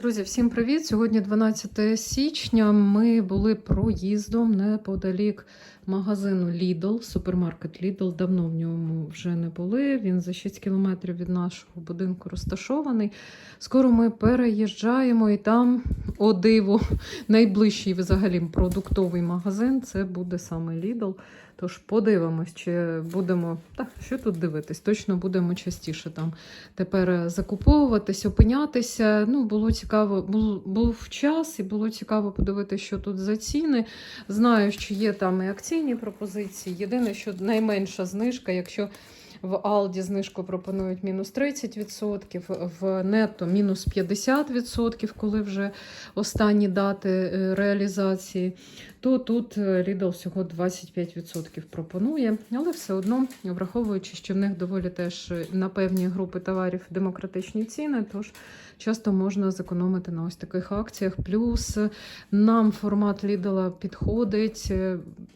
Друзі, всім привіт! Сьогодні 12 січня. Ми були проїздом неподалік магазину Lidl, супермаркет Lidl. Давно в ньому вже не були. Він за 6 кілометрів від нашого будинку розташований. Скоро ми переїжджаємо, і там, о диво, найближчий взагалі продуктовий магазин це буде саме Lidl. Тож подивимось, чи будемо. Так, що тут дивитись? Точно будемо частіше там тепер закуповуватись, опинятися. Ну, було цікаво, був, був час і було цікаво подивитися, що тут за ціни. Знаю, що є там і акційні пропозиції. Єдине, що найменша знижка, якщо в Алді знижку пропонують мінус 30%, в нетто мінус 50%, коли вже останні дати е, реалізації, то тут е, Lidl всього 25% пропонує. Але все одно, враховуючи, що в них доволі теж е, на певні групи товарів демократичні ціни, тож часто можна зекономити на ось таких акціях. Плюс нам формат Lidl підходить,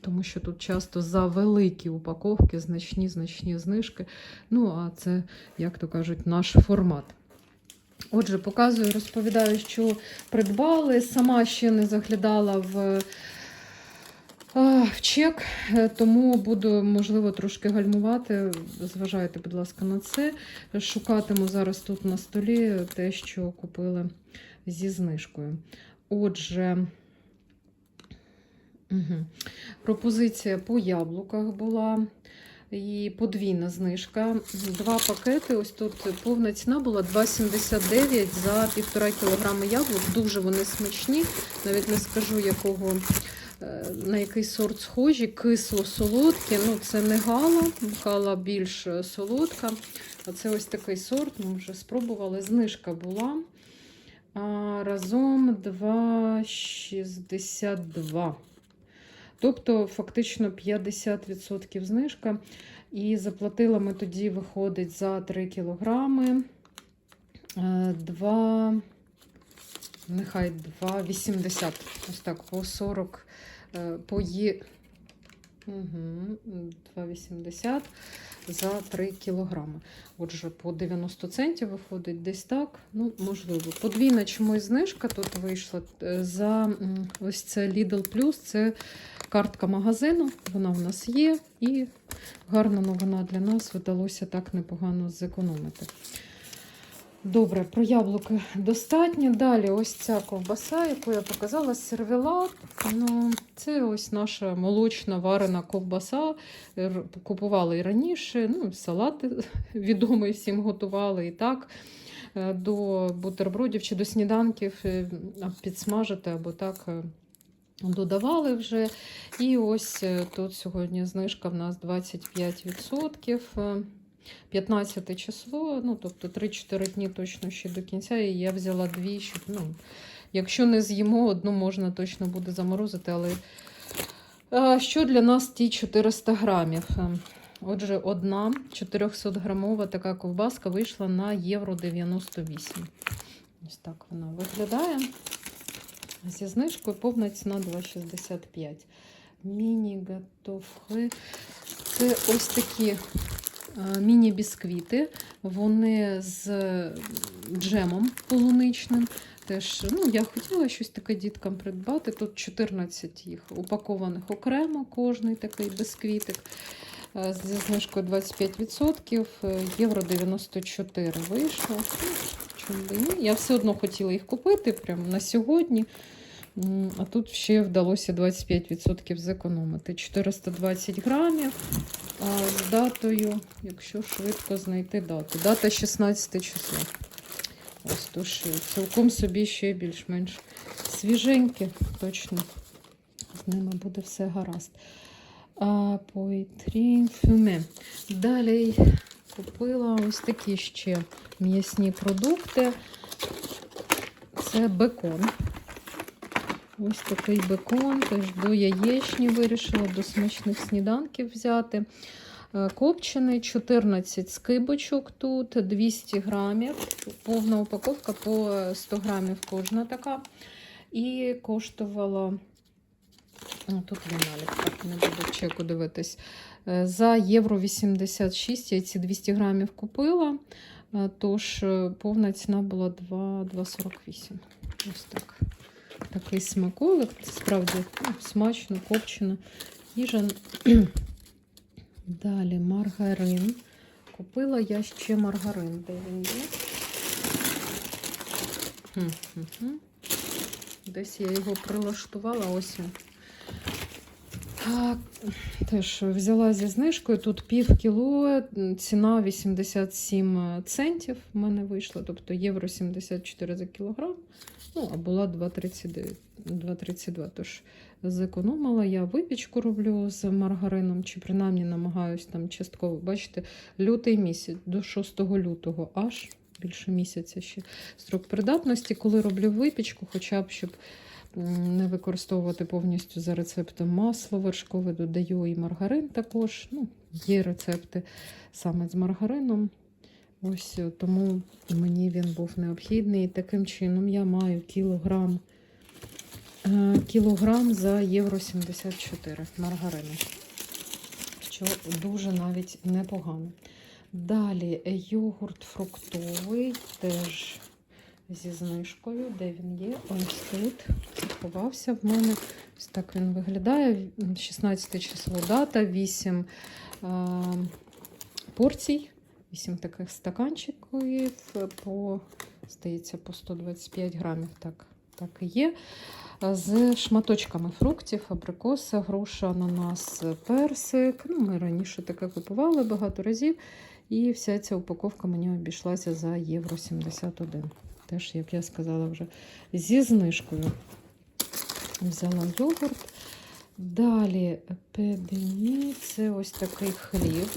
тому що тут часто за великі упаковки, значні значні знижки. Ну, а це, як то кажуть, наш формат. Отже, показую, розповідаю, що придбали. Сама ще не заглядала в, в чек, е, тому буду, можливо, трошки гальмувати. Зважайте, будь ласка, на це. Шукатиму зараз тут на столі те, що купили зі знижкою. Отже, угу. пропозиція по яблуках була. І подвійна знижка. Два пакети. Ось тут повна ціна була 2,79 за 1,5 кг яблук. Дуже вони смачні. Навіть не скажу, якого, е, на який сорт схожі. Кисло-солодкі. Ну, це не гала, гала більш солодка. А це ось такий сорт. Ми вже спробували. Знижка була. А разом 2,62. Тобто, фактично 50% знижка. І заплатила ми тоді, виходить, за 3 кілограми. 2, нехай 2,80. Ось так, по 40, е, по є. Угу, 2,80 за 3 кілограми. Отже, по 90 центів виходить десь так. Ну, можливо. Подвійна чомусь знижка тут вийшла. Е, За ось це Lidl Plus, це картка магазину. Вона в нас є. І гарна новина для нас вдалося так непогано зекономити. Добре, про яблуки достатньо. Далі ось ця ковбаса, яку я показала, сервелат. Ну, це ось наша молочна варена ковбаса. Купували і раніше. Ну, салат відомий всім готували і так. е, До бутербродів чи до сніданків е, підсмажити або так е, додавали вже. І ось тут сьогодні знижка в нас 25%. Е, 15 число, ну тобто 3-4 дні точно ще до кінця. І я взяла дві, щоб, ну, якщо не з'їмо, одну можна точно буде заморозити. Але е, що для нас ті 400 грамів? Е, Отже, одна 400-грамова така ковбаска вийшла на євро 98. Ось так вона виглядає. Зі знижкою повна ціна 2,65. Міні-гатофри. Це ось такі міні-бісквіти. Вони з джемом полуничним. Теж, ну, я хотіла щось таке діткам придбати. Тут 14 їх упакованих окремо, кожний такий бісквітик. Е, Зі знижкою 25%, е, євро 94 вийшло. Ну, чому би ні? Я все одно хотіла їх купити прямо на сьогодні. А тут ще вдалося 25% зекономити. 420 грамів з датою, якщо швидко знайти дату. Дата 16 число. Ось тож цілком собі ще більш-менш свіженькі, точно з ними буде все гаразд. Поетрі фюме. Далі купила ось такі ще м'ясні продукти. Це бекон. Ось такий бекон, теж до яєчні вирішила, до смачних сніданків взяти. Е, Копчений 14 скибочок тут, 200 грамів, повна упаковка по 100 грамів кожна така. І коштувала, О, тут є налік, так не буду чеку дивитись. Е, За євро 86 я ці 200 грамів купила. Е, Тож е, повна ціна була 2,48. Ось так. Такий смаколик. Справді ну, смачно, копчено. Їжа. Далі маргарин. Купила я ще маргарин. Де він є? Десь я його прилаштувала, ось він. Так, теж взяла зі знижкою. Тут пів кіло, ціна 87 центів в мене вийшла, тобто євро 74 за кілограм. Ну, а була 2,32. Тож зекономила. Я випічку роблю з маргарином, чи принаймні намагаюсь там частково. Бачите, лютий місяць до 6 лютого аж більше місяця ще строк придатності, коли роблю випічку, хоча б щоб не використовувати повністю за рецептом масло вершкове, додаю і маргарин також. Ну, є рецепти саме з маргарином. Ось е, тому мені він був необхідний. Таким чином я маю кілограм, е, кілограм за євро 74 маргарину. Що дуже навіть непогано. Далі йогурт фруктовий, теж зі знижкою. Де він є? Ось тут. Заховався в мене. Ось так він виглядає. 16 число дата, 8 е, порцій, 8 таких стаканчиків по, здається, по 125 грамів. Так, так і є. З шматочками фруктів, абрикоса, груша, ананас, персик. Ну, ми раніше таке купували багато разів. І вся ця упаковка мені обійшлася за євро 71. Теж, як я сказала, вже зі знижкою. Взяла йогурт. Далі педені це ось такий хліб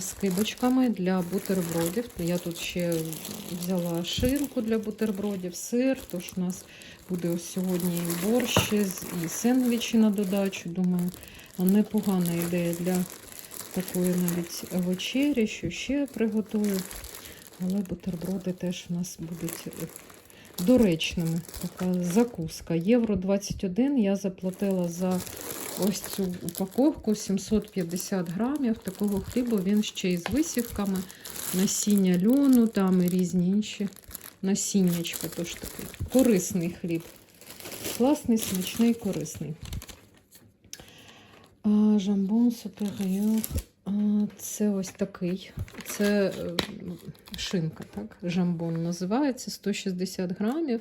з кибочками для бутербродів. Я тут ще взяла шинку для бутербродів, сир, тож у нас буде ось сьогодні і борщ, і сендвічі на додачу. Думаю, непогана ідея для такої навіть вечері, що ще приготую. Але бутерброди теж у нас будуть доречними. Така закуска. Євро 21 я заплатила за ось цю упаковку 750 грамів. Такого хлібу він ще із висівками, насіння льону, там і різні інші насіннячка. Тож такий корисний хліб. Класний, смачний, корисний. Жамбон суперіор. Це ось такий. Це е, шинка, так? Жамбон називається 160 грамів.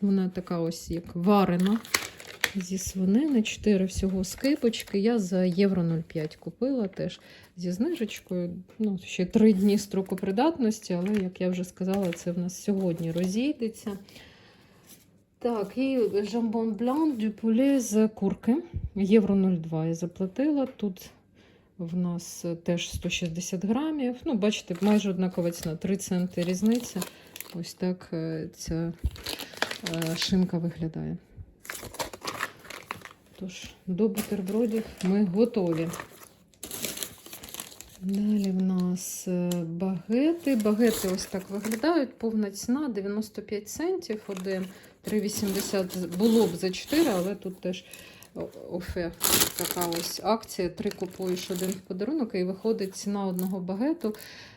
Вона така ось як варена зі свинини, 4 всього скипочки. Я за євро 0,5 купила теж зі знижечкою. Ну, ще 3 дні строку придатності, але, як я вже сказала, це в нас сьогодні розійдеться. Так, і жамбон блан дюпуле з курки. Євро 0,2 я заплатила. Тут в нас теж 160 грамів. Ну, бачите, майже однакова ціна, 3 центи різниця. Ось так е, ця е, шинка виглядає. Тож, до бутербродів ми готові. Далі в нас е, багети. Багети ось так виглядають. Повна ціна 95 центів. Один 3,80 було б за 4, але тут теж офе, така ось акція. Три купуєш один в подарунок, і виходить ціна одного багету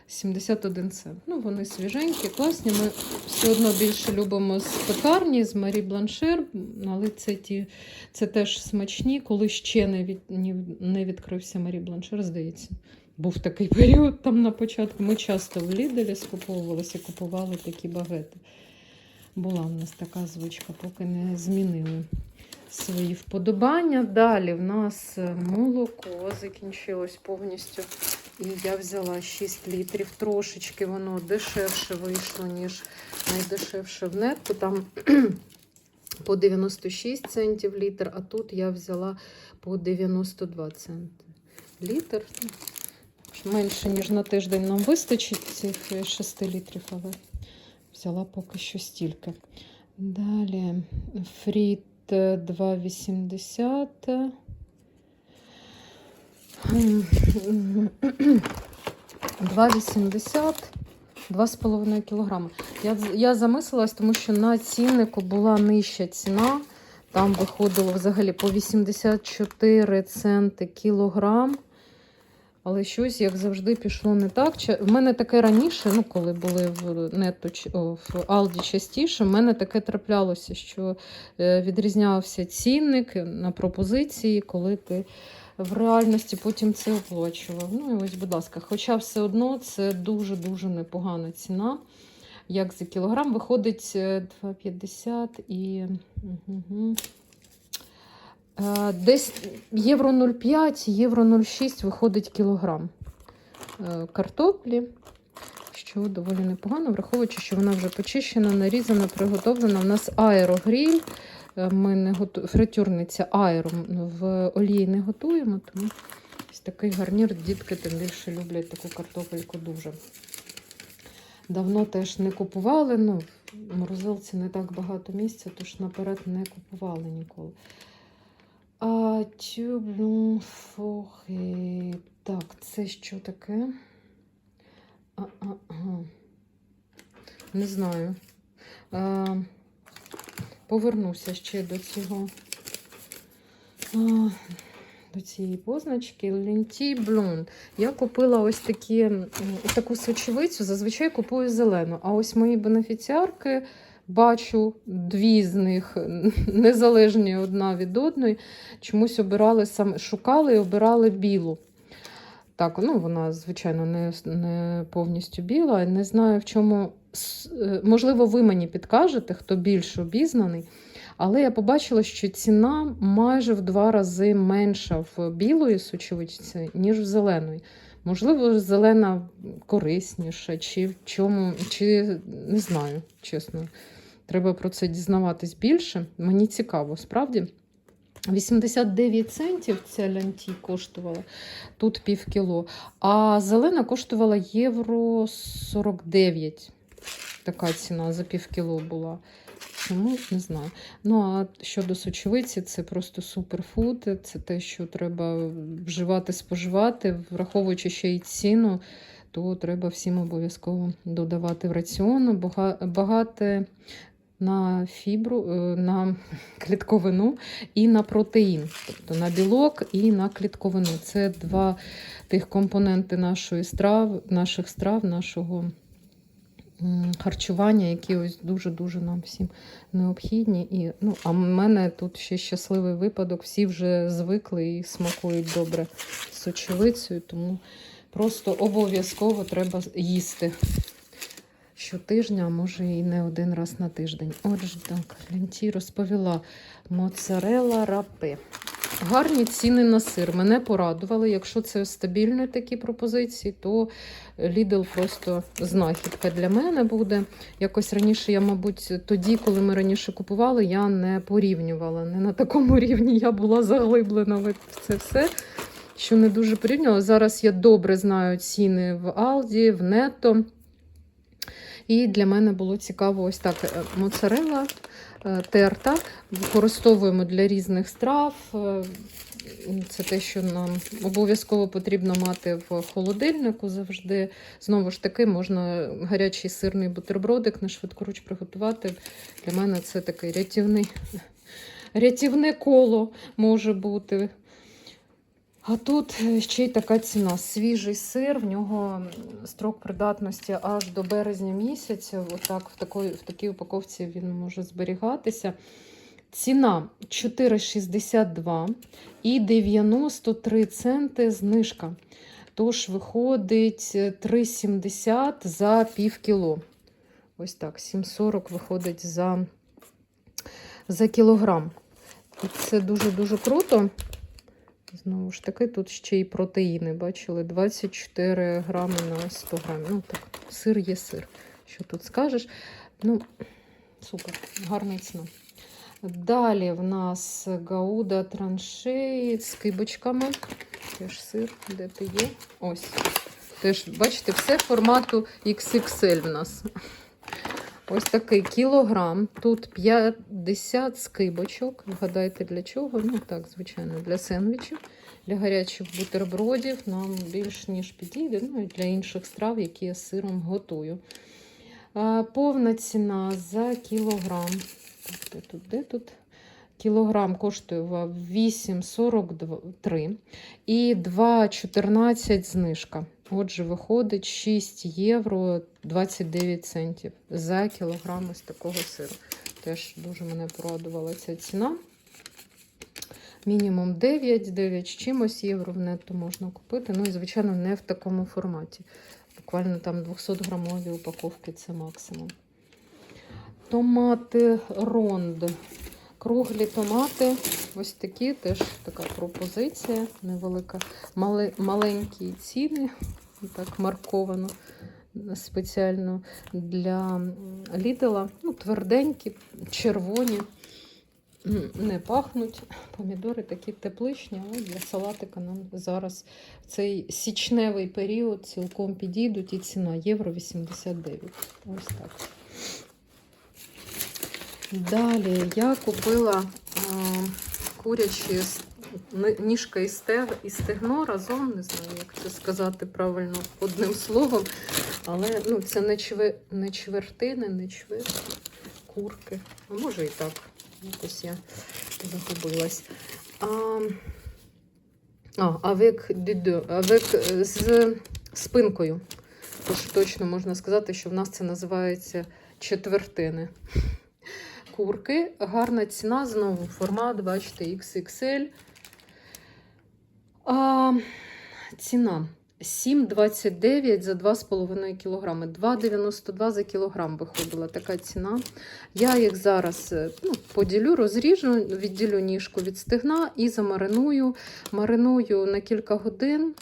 71 цент. Ну, вони свіженькі, класні. Ми все одно більше любимо з пекарні, з Марі Бланшер, але це ті, це теж смачні, коли ще не, від, не відкрився Марі Бланшер, здається. Був такий період там на початку. Ми часто в Ліделі скуповувалися, купували такі багети. Була в нас така звичка, поки не змінили свої вподобання. Далі в нас молоко закінчилось повністю. І я взяла 6 літрів. Трошечки воно дешевше вийшло, ніж найдешевше в нетку. Там по 96 центів літр, а тут я взяла по 92 центи літр. Менше, ніж на тиждень нам вистачить цих 6 літрів, але взяла поки що стільки. Далі фріт 2,80. 2,80, 2,5 кг. Я, я замислилась, тому що на ціннику була нижча ціна. Там виходило взагалі по 84 центи кілограм. Але щось, як завжди, пішло не так. В мене таке раніше, ну коли були в о, в Алді частіше, в мене таке траплялося, що е, відрізнявся цінник на пропозиції, коли ти в реальності потім це оплачував. Ну і ось, будь ласка, хоча все одно це дуже-дуже непогана ціна. Як за кілограм виходить е, 2,50 і угу. Е, десь євро 0,5, євро 0,6 виходить кілограм е, картоплі, що доволі непогано, враховуючи, що вона вже почищена, нарізана, приготовлена. У нас аерогріль. Е, Ми не готу... фритюрниця аеро в олії не готуємо, тому ось такий гарнір. Дітки тим більше люблять таку картопельку дуже. Давно теж не купували. Ну, в морозилці не так багато місця, тож наперед не купували ніколи. А тюблю. Так, це що таке? А, а, ага. Не знаю. А, повернуся ще до цього. А, до цієї позначки Ленті Блон. Я купила ось такі, таку сочевицю, зазвичай купую зелену. А ось мої бенефіціарки бачу дві з них незалежні одна від одної. Чомусь обирали саме шукали і обирали білу. Так, ну вона, звичайно, не, не повністю біла. Не знаю, в чому. е, Можливо, ви мені підкажете, хто більш обізнаний. Але я побачила, що ціна майже в два рази менша в білої сочевичці, ніж в зеленої. Можливо, зелена корисніша, чи в чому, чи не знаю, чесно. Треба про це дізнаватись більше. Мені цікаво, справді. 89 центів ця лянті коштувала тут пів кіло. А зелена коштувала євро 49. Така ціна за пів кіло була. Чому не знаю. Ну а щодо сочевиці, це просто суперфуд. Це те, що треба вживати, споживати, враховуючи ще й ціну, то треба всім обов'язково додавати в раціон. Бага- Багате на фібру, е, на клітковину і на протеїн, тобто на білок і на клітковину. Це два тих компоненти нашої страв, наших страв, нашого харчування, які ось дуже-дуже нам всім необхідні. І, ну, а в мене тут ще щасливий випадок. Всі вже звикли і смакують добре сочевицею, тому просто обов'язково треба їсти щотижня, а може і не один раз на тиждень. Отже, так, Ленті розповіла моцарела рапе. Гарні ціни на сир. Мене порадували. Якщо це стабільні такі пропозиції, то Lidl просто знахідка для мене буде. Якось раніше я, мабуть, тоді, коли ми раніше купували, я не порівнювала. Не на такому рівні я була заглиблена в це все. Що не дуже порівнювала. Зараз я добре знаю ціни в Алді, в Нетто. І для мене було цікаво ось так: е, моцарелла е, терта. Використовуємо для різних страв. Е, Це те, що нам обов'язково потрібно мати в холодильнику завжди. Знову ж таки, можна гарячий сирний бутербродик на швидкоруч приготувати. Для мене це такий рятівний, рятівне коло може бути. А тут е, ще й така ціна. Свіжий сир, в нього строк придатності аж до березня місяця. Отак, в, такої, в такій упаковці він може зберігатися. Ціна 4,62 і 93 центи знижка. Тож виходить 3,70 за пів кіло. Ось так, 7,40 виходить за, за кілограм. І це дуже-дуже круто. Знову ж таки, тут ще й протеїни. Бачили, 24 грами на 100 грамів. Ну так, сир є сир. Що тут скажеш? Ну, супер, гарна ціна. Далі в нас гауда траншеї з кибочками. Теж сир, де ти є? Ось. Теж, бачите, все формату XXL в нас. Ось такий кілограм. Тут 50 скибочок. Вгадайте для чого? Ну так, звичайно, для сендвічів, для гарячих бутербродів нам більш ніж підійде. Ну і для інших страв, які я з сиром готую. Повна ціна за кілограм. Тобто, тут, де тут? Кілограм коштував 8,43 і 2,14 знижка. Отже, виходить 6 євро 29 центів за кілограм із такого сиру. Теж дуже мене порадувала ця ціна. Мінімум 9, 9 з чимось євро в нетто можна купити. Ну і, звичайно, не в такому форматі. Буквально там 200 грамові упаковки це максимум. Томати ронд. Круглі томати. Ось такі теж така пропозиція невелика. Мали, маленькі ціни, так марковано спеціально для Лідела. Ну, тверденькі, червоні, не пахнуть. Помідори такі тепличні, але для салатика нам зараз в цей січневий період цілком підійдуть і ціна євро 89. Ось так. Далі я купила а, курячі ніжка і, стег, і стегно разом, не знаю, як це сказати правильно одним словом. Але ну, це не, чве, не чвертини, не чверті, курки. А може і так. Якось я загубилась. А, а des deux, е, з спинкою. Тож точно можна сказати, що в нас це називається четвертини. Курки. Гарна ціна, знову формат, бачите, XXL. А, ціна 7,29 за 2,5 кг. 2,92 за кілограм виходила така ціна. Я їх зараз е, ну, поділю, розріжу, відділю ніжку від стегна і замариную. Мариную на кілька годин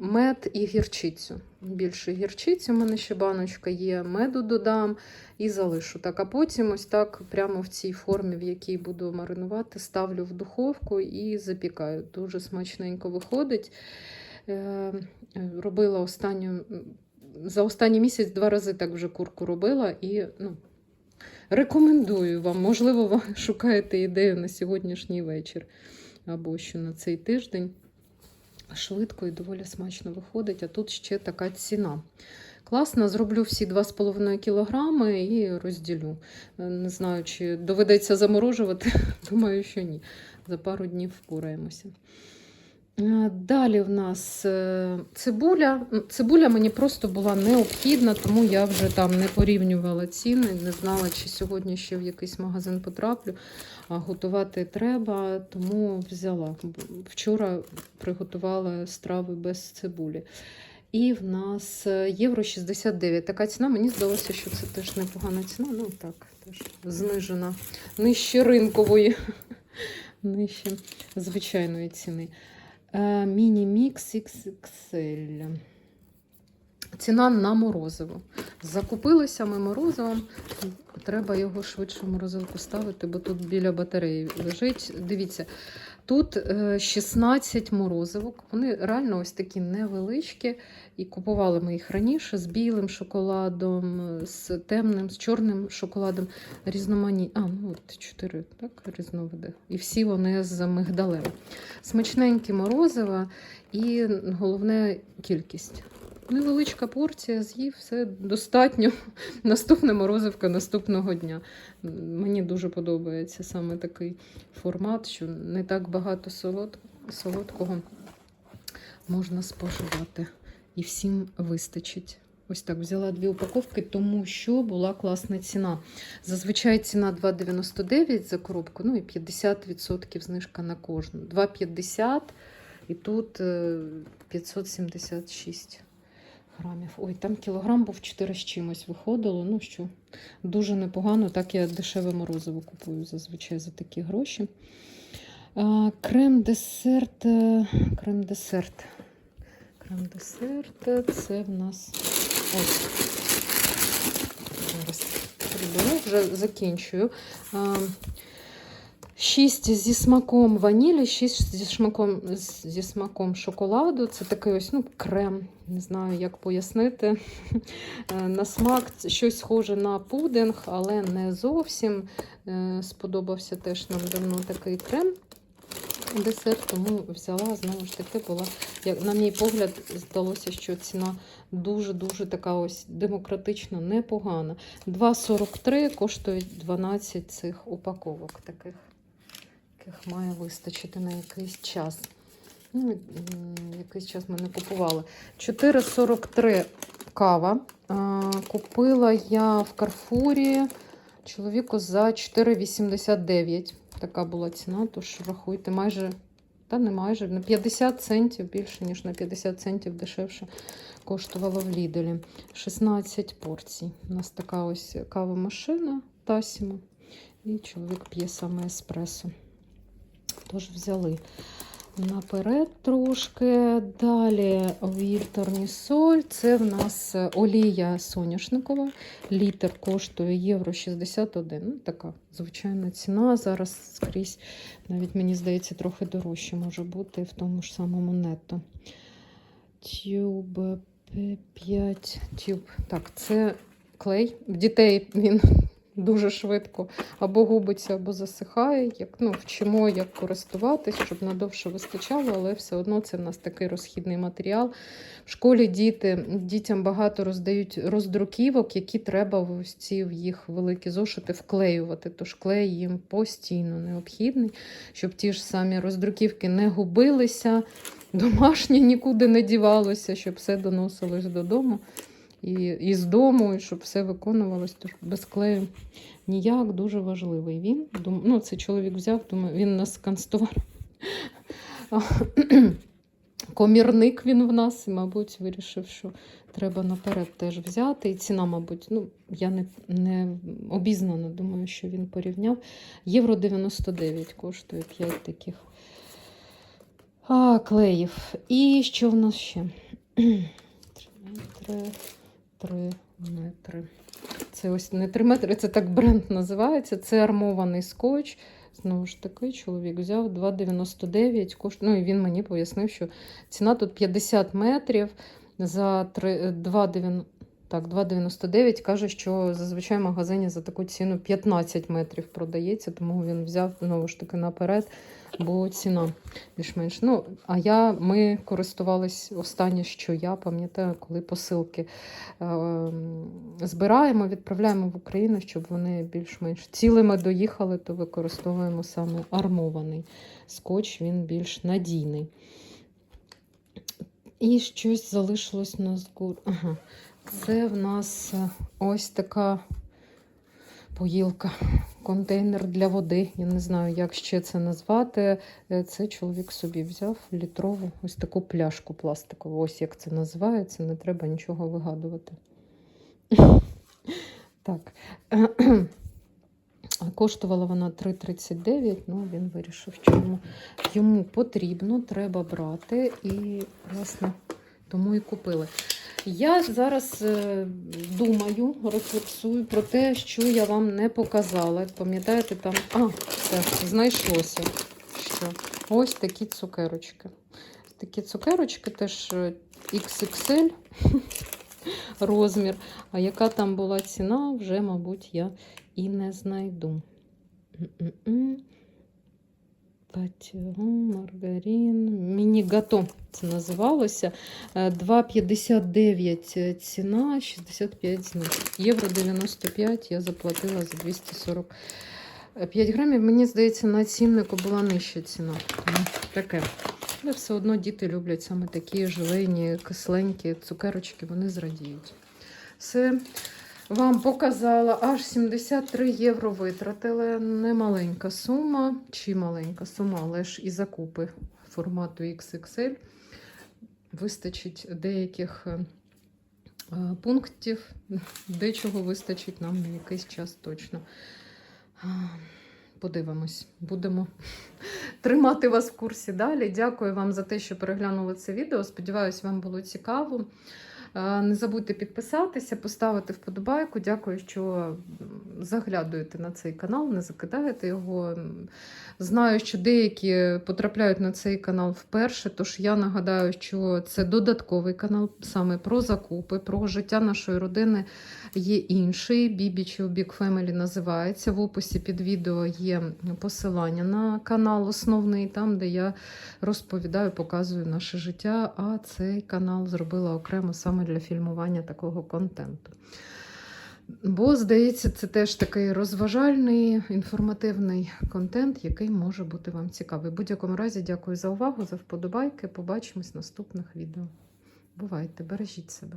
мед і гірчицю. Більше гірчиці, у мене ще баночка є, меду додам і залишу. Так, а потім ось так прямо в цій формі, в якій буду маринувати, ставлю в духовку і запікаю. Дуже смачненько виходить. Е, е, Робила останню, за останній місяць два рази так вже курку робила і ну, рекомендую вам. Можливо, ви шукаєте ідею на сьогоднішній вечір або що на цей тиждень. Швидко і доволі смачно виходить, а тут ще така ціна. Класно, зроблю всі 2,5 кг і розділю. Е, Не знаю, чи доведеться заморожувати. Думаю, що ні. За пару днів впораємося. Е, Далі в нас е, цибуля. Цибуля мені просто була необхідна, тому я вже там не порівнювала ціни, не знала, чи сьогодні ще в якийсь магазин потраплю. А готувати треба, тому взяла. Вчора приготувала страви без цибулі. І в нас е, євро 69. Така ціна. Мені здалося, що це теж непогана ціна. Ну так, теж знижена. Нижче ринкової, нижче звичайної ціни. Е, Міні-мікс XXL. Ціна на морозиво. Закупилися ми морозивом. Треба його швидше в морозилку ставити, бо тут біля батареї лежить. Дивіться, тут е, 16 морозивок. Вони реально ось такі невеличкі. І купували ми їх раніше з білим шоколадом, з темним, з чорним шоколадом. Різноманітні. А, ну от 4 так, різновиди. І всі вони з мигдалем. Смачненькі морозива і головне кількість. Невеличка порція, з'їв, все достатньо. Наступна морозивка наступного дня. Мені дуже подобається саме такий формат, що не так багато солод... солодкого можна споживати. І всім вистачить. Ось так взяла дві упаковки, тому що була класна ціна. Зазвичай ціна 2,99 за коробку, ну і 50% знижка на кожну. 2,50 і тут е, 576 грамів. Ой, там кілограм був 4 з чимось виходило. Ну що, дуже непогано. Так я дешеве морозиво купую зазвичай за такі гроші. Крем-десерт. е, Крем-десерт. Крем-десерт. е, Це в нас. Ось. Зараз приберу, вже закінчую. А, Шість зі смаком ванілі, шість зі смаком, зі смаком шоколаду. Це такий ось ну, крем, не знаю, як пояснити. Е, На смак щось схоже на пудинг, але не зовсім. Е, Сподобався теж нам давно такий крем. десерт, тому взяла знову ж таки була. Як на мій погляд, здалося, що ціна дуже-дуже така ось демократична, непогана. 2,43 коштують 12 цих упаковок таких, яких має вистачити на якийсь час. Ну, якийсь час ми не купували. 4,43 кава. Купила я в Карфурі чоловіку за 4,89. Така була ціна, тож рахуйте, майже, та не майже, на 50 центів, більше, ніж на 50 центів дешевше коштувало в Ліделі. 16 порцій. У нас така ось кава-машина Тасіма. І чоловік п'є саме еспресо. Тож взяли наперед трошки. Далі вільторнісоль. Це в нас олія соняшникова. Літр коштує євро 61. Ну, така звичайна ціна. Зараз скрізь, навіть мені здається, трохи дорожче може бути в тому ж самому нетто. Тюб П5 тюб. Так, це клей. В дітей він дуже швидко або губиться, або засихає. Як, ну, вчимо, як користуватись, щоб надовше вистачало, але все одно це в нас такий розхідний матеріал. В школі діти, дітям багато роздають роздруківок, які треба в ось ці в їх великі зошити вклеювати. Тож клей їм постійно необхідний, щоб ті ж самі роздруківки не губилися, домашнє нікуди не дівалося, щоб все доносилось додому. І, і з дому, і щоб все виконувалось, тож без клею ніяк дуже важливий він. Дум, ну, це чоловік взяв, думаю, він нас канцтовар. Комірник він в нас, і, мабуть, вирішив, що треба наперед теж взяти. І ціна, мабуть, ну, я не, не обізнана, думаю, що він порівняв. Євро 99 коштує 5 таких а, клеїв. І що в нас ще? 3 метри. Це ось не 3 метри, це так бренд називається. Це армований скотч. Знову ж таки, чоловік взяв 2,99 кошт... Ну і він мені пояснив, що ціна тут 50 метрів за 3... 2,90. Так, 2,99 каже, що зазвичай в магазині за таку ціну 15 метрів продається, тому він взяв знову ж таки наперед, бо ціна більш-менш. Ну, а я, ми користувались останнє, що я пам'ятаю, коли посилки е, збираємо, відправляємо в Україну, щоб вони більш-менш цілими доїхали, то використовуємо саме армований скотч, він більш надійний. І щось залишилось на згур. Ага. Це в нас е, ось така поїлка, контейнер для води. Я не знаю, як ще це назвати. Е, Це чоловік собі взяв літрову ось таку пляшку пластикову. Ось як це називається, не треба нічого вигадувати. Так. Коштувала вона 3,39, ну він вирішив, що йому, йому потрібно, треба брати. І, власне, тому і купили. Я зараз е, думаю, рефлексую про те, що я вам не показала. Пам'ятаєте, там. А, все, знайшлося. Що? Ось такі цукерочки. Такі цукерочки теж е, XXL розмір. А яка там була ціна, вже, мабуть, я і не знайду. М-м-м. Патіон, маргарин, міні-гато це називалося. Е, 2,59 ціна, 65 знижок. Євро 95 я заплатила за 245 грамів. Мені здається, на ціннику була нижча ціна. Таке. Але все одно діти люблять саме такі желейні, кисленькі цукерочки, вони зрадіють. Все. Вам показала аж 73 євро витратили. Немаленька сума, чи маленька сума, але ж і закупи формату XXL. Вистачить деяких е, пунктів, дечого вистачить нам на якийсь час точно. Подивимось, будемо тримати вас в курсі далі. Дякую вам за те, що переглянули це відео. Сподіваюсь, вам було цікаво. Е, Не забудьте підписатися, поставити вподобайку. Дякую, що заглядуєте на цей канал, не закидаєте його. Знаю, що деякі потрапляють на цей канал вперше, тож я нагадаю, що це додатковий канал саме про закупи, про життя нашої родини. Є інший Бібі чи Big Family називається. В описі під відео є посилання на канал основний, там, де я розповідаю, показую наше життя. А цей канал зробила окремо саме для фільмування такого контенту. Бо, здається, це теж такий розважальний інформативний контент, який може бути вам цікавий. В будь-якому разі, дякую за увагу, за вподобайки. Побачимось в наступних відео. Бувайте, бережіть себе.